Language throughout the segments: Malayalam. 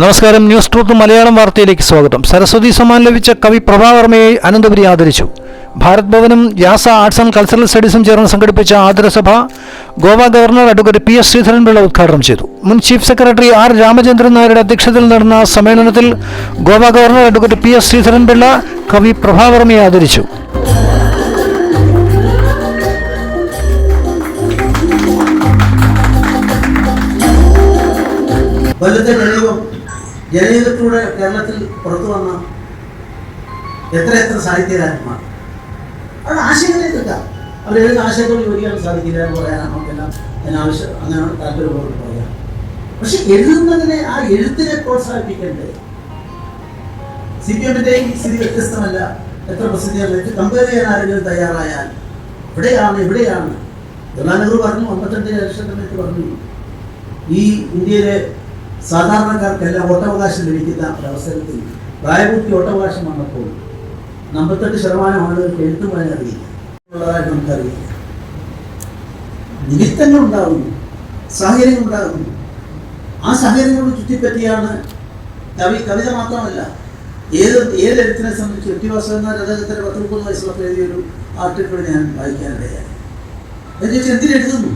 നമസ്കാരം. ന്യൂസ് ട്രൂത്ത് മലയാളം വാർത്തയിലേക്ക് സ്വാഗതം. സരസ്വതി സമ്മാൻ ലഭിച്ച കവി പ്രഭാവർമ്മയെ അനന്തപുരി ആദരിച്ചു. ഭാരത് ഭവനും യാസ ആർട്സ് ആൻഡ് കൾച്ചറൽ സ്റ്റഡീസും ചേർന്ന് സംഘടിപ്പിച്ച ആദരസഭ Goa governor advocate P S Sreedharan Pillai ഉദ്ഘാടനം ചെയ്തു. മുൻ ചീഫ് സെക്രട്ടറി ആർ രാമചന്ദ്രൻ നായരുടെ അധ്യക്ഷതയിൽ നടന്ന സമ്മേളനത്തിൽ Goa governor advocate P S Sreedharan Pillai കവി പ്രഭാവർമ്മയെ ആദരിച്ചു. ജനയുഗം ജനയുഗത്തിലൂടെ കേരളത്തിൽ പുറത്തു വന്ന എത്ര എത്ര സാഹിത്യകാരന്മാർ. അവരുടെ ആശയങ്ങളെ കിട്ടാം അവർ ഏത് ആശയത്തോട് യോജിക്കാൻ സാധിക്കില്ല എന്ന് പറയാനാണ് നമുക്കെല്ലാം അതിനാവശ്യം അങ്ങനെ താല്പര്യമുള്ളവർക്ക് പറയാം. പക്ഷെ എഴുതുന്നതിനെ ആ എഴുത്തിനെ പ്രോത്സാഹിപ്പിക്കേണ്ടത് സി പി എമ്മിന്റെയും സ്ഥിതി വ്യത്യസ്തമല്ല. എത്ര പ്രസിദ്ധീകരണം കമ്പയർ ചെയ്യാൻ ആരെങ്കിലും തയ്യാറായാൽ ഇവിടെയാണ് ഇവിടെയാണ്. ജവഹർലാൽ നെഹ്റു പറഞ്ഞു അമ്പത്തഞ്ച് ലക്ഷത്തിലേക്ക് പറഞ്ഞു. ഈ ഇന്ത്യയിലെ സാധാരണക്കാർക്കെല്ലാം വോട്ടവകാശം ലഭിക്കുന്ന ഒരവസരത്തിൽ പ്രായപൂർത്തി വോട്ടവകാശം വന്നപ്പോൾ അമ്പത്തെട്ട് ശതമാനം ആളുകൾക്ക് എഴുത്തു പറയാൻ അറിയില്ല. നമുക്കറിയില്ല നിമിത്തങ്ങൾ ഉണ്ടാകുന്നു സാഹചര്യങ്ങൾ ഉണ്ടാകുന്നു ആ സാഹചര്യങ്ങളോട് ചുറ്റിപ്പറ്റിയാണ് കവി കവിത മാത്രമല്ല ഏത് ഏത് എഴുത്തിനെ സംബന്ധിച്ച് വ്യക്തിവാസം എന്ന അദ്ദേഹത്തിന്റെ പത്ത് മുപ്പത് വയസ്സുള്ള എഴുതിയൊരു ആർട്ടിക്കിൾ ഞാൻ വായിക്കാനിടയായി. എന്ന് ചോദിച്ചാൽ എന്തിനെഴുതുന്നു?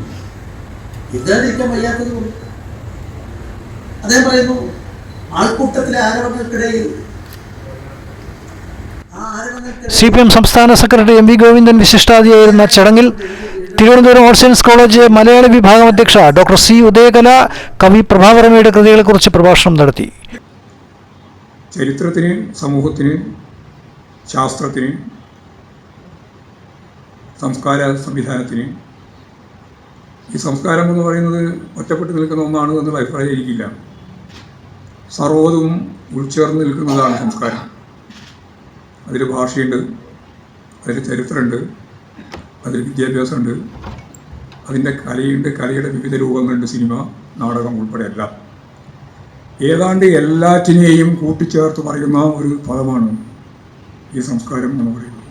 എഴുതാതിരിക്കാൻ വയ്യാത്തത് കൊണ്ട്. അദ്ദേഹം പറയുന്നു ആൾക്കൂട്ടത്തിലെ ആരവങ്ങൾക്കിടയിൽ സി പി എം സംസ്ഥാന സെക്രട്ടറി എം വി ഗോവിന്ദൻ വിശിഷ്ടാതിയായിരുന്ന ചടങ്ങിൽ തിരുവനന്തപുരം ഓൾ സയൻസ് കോളേജ് മലയാള വിഭാഗം അധ്യക്ഷ ഡോക്ടർ സി. ഉദയകല കവി പ്രഭാവരമയുടെ കൃതികളെക്കുറിച്ച് പ്രഭാഷണം നടത്തി. ചരിത്രത്തിന് സമൂഹത്തിന് ശാസ്ത്രത്തിന് സംസ്കാര സംവിധാനത്തിന് ഈ സംസ്കാരം എന്ന് പറയുന്നത് ഒറ്റപ്പെട്ട് നിൽക്കുന്ന ഒന്നാണ് എന്നുള്ള അഭിപ്രായം എനിക്കില്ല. സർവതും ഉൾച്ചേർന്ന് നിൽക്കുന്നതാണ് സംസ്കാരം. അതിൽ ഭാഷയുണ്ട് അതിൽ ചരിത്രമുണ്ട് അതിൽ വിദ്യാഭ്യാസമുണ്ട്. അതിന്റെ കലയുണ്ട് കലയുടെ വിവിധ രൂപങ്ങളുണ്ട് സിനിമ നാടകം ഉൾപ്പെടെ എല്ലാം ഏതാണ്ട് എല്ലാറ്റിനെയും കൂട്ടിച്ചേർത്ത് പറയുന്ന ഒരു പദമാണ് ഈ സംസ്കാരം എന്ന് പറയുന്നത്.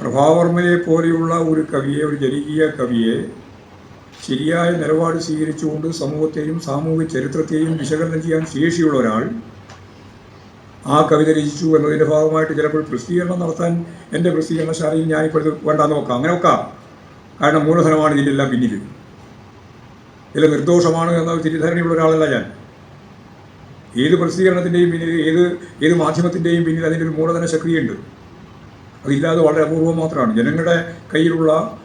പ്രഭാവർമ്മയെ പോലെയുള്ള ഒരു കവിയെ ഒരു ജനകീയ കവിയെ ശരിയായ നിലപാട് സ്വീകരിച്ചുകൊണ്ട് സമൂഹത്തെയും സാമൂഹിക ചരിത്രത്തെയും വിശകലനം ചെയ്യാൻ ശേഷിയുള്ള ഒരാൾ ആ കവിത രചിച്ചു എന്നതിന്റെ ഭാഗമായിട്ട് ചിലപ്പോൾ പ്രസിദ്ധീകരണം നടത്താൻ എന്റെ പ്രസിദ്ധീകരണശാലയിൽ ഞാനിപ്പോൾ ഇപ്പോൾ വേണ്ടാന്ന് നോക്കാം. അങ്ങനെ നോക്കാം. കാരണം മൂലധനമാണ് ഇതിന്റെ പിന്നിൽ ഇതിൽ നിർദോഷമാണ് എന്ന തിരിധാരണയുള്ള ഒരാളല്ല ഞാൻ. ഏത് പ്രസിദ്ധീകരണത്തിന്റെയും പിന്നിൽ ഏത് ഏത് മാധ്യമത്തിന്റെയും പിന്നിൽ അതിന്റെ ഒരു മൂലധന ശക്തിയുണ്ട് അതില്ലാതെ വളരെ അപൂർവം മാത്രമാണ്. ജനങ്ങളുടെ കയ്യിലുള്ള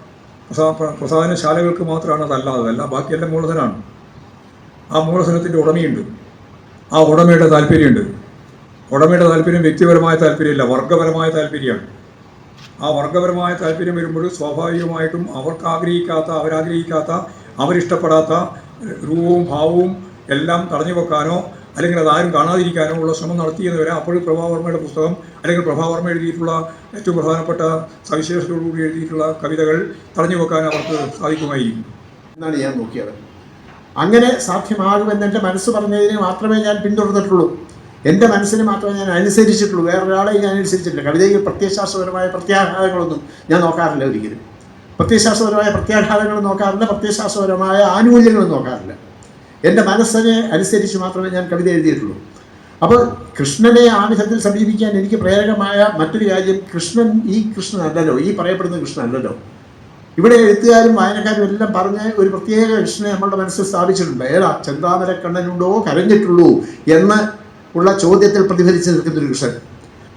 പ്രസാധനശാലകൾക്ക് മാത്രമാണ് അതല്ലാതെ അല്ല ബാക്കിയെല്ലാം മൂലധനമാണ് ആ മൂലധനത്തിന്റെ ഉടമയുണ്ട്. ആ ഉടമയുടെ താല്പര്യമുണ്ട്. ഉടമയുടെ താല്പര്യം വ്യക്തിപരമായ താല്പര്യമില്ല വർഗപരമായ താല്പര്യമാണ്. ആ വർഗപരമായ താല്പര്യം വരുമ്പോൾ സ്വാഭാവികമായിട്ടും അവർക്ക് ആഗ്രഹിക്കാത്ത അവരാഗ്രഹിക്കാത്ത അവരിഷ്ടപ്പെടാത്ത രൂപവും ഭാവവും എല്ലാം തടഞ്ഞു വെക്കാനോ അല്ലെങ്കിൽ ആരും കാണാതിരിക്കാനോ ഉള്ള ശ്രമം നടത്തിയെന്ന് വരാം അപ്പോൾ പ്രഭാവർമ്മയുടെ പുസ്തകം അല്ലെങ്കിൽ പ്രഭാവർമ്മ എഴുതിയിട്ടുള്ള ഏറ്റവും പ്രധാനപ്പെട്ട സവിശേഷതയോടുകൂടി എഴുതിയിട്ടുള്ള കവിതകൾ തടഞ്ഞു വെക്കാൻ അവർക്ക് സാധിക്കുമായിരിക്കും. എന്നാണ് ഞാൻ നോക്കിയത്. അങ്ങനെ സാധ്യമാകുമെന്ന് എന്റെ മനസ്സ് പറഞ്ഞതിനെ മാത്രമേ ഞാൻ പിന്തുടർന്നിട്ടുള്ളൂ. എന്റെ മനസ്സിന് മാത്രമേ ഞാൻ അനുസരിച്ചിട്ടുള്ളൂ. വേറൊരാളെ ഞാൻ അനുസരിച്ചിട്ടില്ല. കവിതയിൽ പ്രത്യയശാസ്ത്രപരമായ പ്രത്യാഘാതങ്ങളൊന്നും ഞാൻ നോക്കാറില്ല ഒരിക്കലും. പ്രത്യയശാസ്ത്രപരമായ പ്രത്യാഘാതങ്ങൾ നോക്കാറില്ല. പ്രത്യയശാസ്ത്രപരമായ ആനുകൂല്യങ്ങളും നോക്കാറില്ല. എന്റെ മനസ്സിനെ അനുസരിച്ച് മാത്രമേ ഞാൻ കവിത എഴുതിയിട്ടുള്ളൂ. അപ്പോൾ കൃഷ്ണനെ ആ വിധത്തിൽ സമീപിക്കാൻ എനിക്ക് പ്രേരകമായ മറ്റൊരു കാര്യം കൃഷ്ണൻ ഈ കൃഷ്ണൻ അല്ലല്ലോ ഈ പറയപ്പെടുന്ന കൃഷ്ണൻ അല്ലല്ലോ. ഇവിടെ എഴുത്തുകാരും വായനക്കാരും എല്ലാം പറഞ്ഞ് ഒരു പ്രത്യേക കൃഷ്ണനെ നമ്മളുടെ മനസ്സിൽ സ്ഥാപിച്ചിട്ടുണ്ട്. ഏതാ? ചെന്താമര കണ്ണനുണ്ടോ കരഞ്ഞിട്ടുള്ളൂ എന്ന് ഉള്ള ചോദ്യത്തിൽ പ്രതിഫലിച്ച് നിൽക്കുന്ന ഒരു കൃഷ്ണൻ.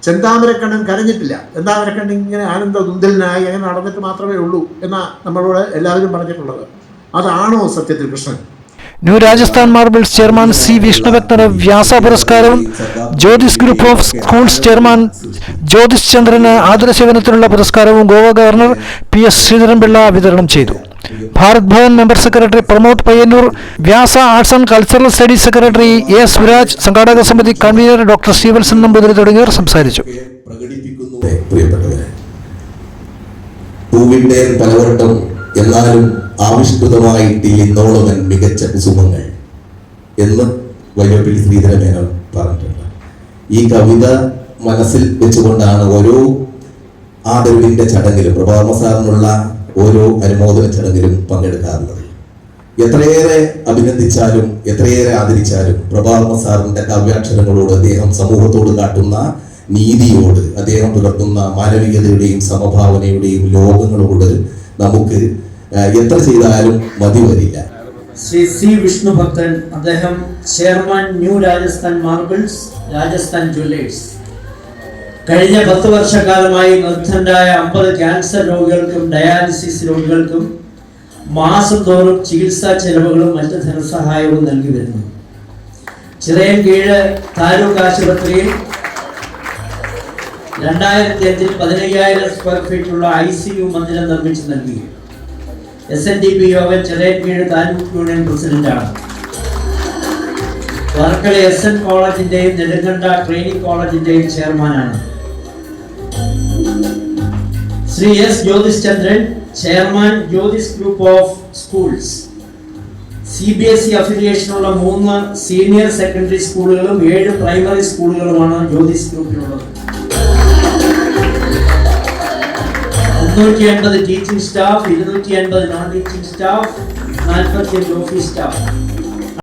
ചെന്താമരക്കണ്ണൻ കരഞ്ഞിട്ടില്ല. ചെന്താമരക്കണ്ണൻ ഇങ്ങനെ ആനന്ദ ദുന്തലിനായി അങ്ങനെ നടന്നിട്ട് മാത്രമേ ഉള്ളൂ എന്നാ നമ്മളോട് എല്ലാവരും പറഞ്ഞിട്ടുള്ളത്. അതാണോ സത്യത്തിൽ Krishnan? New Rajasthan marbles chairman C വിഷ്ണുഭക്തന് Vyasa പുരസ്കാരവും Jyothis group of schools chairman Jyothish ചന്ദ്രന് ആദരസേവനത്തിനുള്ള പുരസ്കാരവും Goa governor P S Sreedharan Pillai വിതരണം ചെയ്തു. Bharat Bhavan member secretary Pramod Payyanur Vyasa arts and cultural studies secretary A Suraj സംഘാടക സമിതി കൺവീനർ ഡോക്ടർ സ്റ്റീവൻസൺ നമ്പൂതിരി തുടങ്ങിയവർ സംസാരിച്ചു. പൂവിട്ടേൻ പലവട്ടം എന്നാലും ആവിഷ്കൃതമായിട്ട് ഇന്നോളമൻ മികച്ച കുസുമങ്ങൾ എന്ന് വൈലോപ്പിള്ളി ശ്രീധരമേനോൻ പറഞ്ഞിട്ടുണ്ട്. ഈ കവിത മനസ്സിൽ വെച്ചുകൊണ്ടാണ് ഓരോ ആദരവിന്റെ ചടങ്ങിലും പ്രഭാർമ സാറിനുള്ള ഓരോ അനുമോദന ചടങ്ങിലും പങ്കെടുക്കാറുള്ളത്. എത്രയേറെ അഭിനന്ദിച്ചാലും എത്രയേറെ ആദരിച്ചാലും പ്രഭാർമ സാറിന്റെ കാവ്യാക്ഷരങ്ങളോട് അദ്ദേഹം സമൂഹത്തോട് കാട്ടുന്ന നീതിയോട് അദ്ദേഹം പുലർത്തുന്ന മാനവികതയുടെയും സമഭാവനയുടെയും ലോകങ്ങളോട് നമുക്ക് എത്ര ചെയ്താലും മതി വരില്ല. ശ്രീ സി വിഷ്ണു ഭക്തൻ അദ്ദേഹം chairman new Rajasthan marbles Rajasthan jewellers. കഴിഞ്ഞ പത്ത് വർഷക്കാലമായി നിർദ്ധനരായ അമ്പത് ക്യാൻസർ രോഗികൾക്കും ഡയാലിസിസ് രോഗികൾക്കും മാസം തോറും ചികിത്സാ ചെലവുകളും മറ്റ് ധനസഹായവും നൽകി വരുന്നു. ചിറയൻ കീഴ് താലൂക്ക് ആശുപത്രിയിൽ രണ്ടായിരത്തി അഞ്ചിൽ പതിനയ്യായിരം സ്ക്വയർ ഫീറ്റുള്ള ഐ സി യു മന്ദിരം നിർമ്മിച്ചു നൽകി. എസ് എൻ ഡി പി യോഗം ചിറയൻകീഴ് താലൂക്ക് യൂണിയൻ പ്രസിഡന്റാണ് വർക്കല എസ് എൻ കോളേജിന്റെയും നെടുങ്കണ്ട ട്രെയിനിങ് കോളേജിന്റെയും ചെയർമാനാണ് Sree S Jyothish Chandran chairman Jyothish group of schools. C B S E അഫിലിയേഷനുള്ള മൂന്ന് സീനിയർ സെക്കൻഡറി സ്കൂളുകളും ഏഴ് പ്രൈമറി സ്കൂളുകളുമാണ് ജ്യോതിഷ് ഗ്രൂപ്പിലുള്ളത്. മുന്നൂറ്റി അൻപത് ടീച്ചിങ് സ്റ്റാഫ് ഇരുന്നൂറ്റി അൻപത് നോൺ ടീച്ചിങ് സ്റ്റാഫ് നാൽപ്പത്തി അഞ്ച് ഓഫീസ് സ്റ്റാഫ്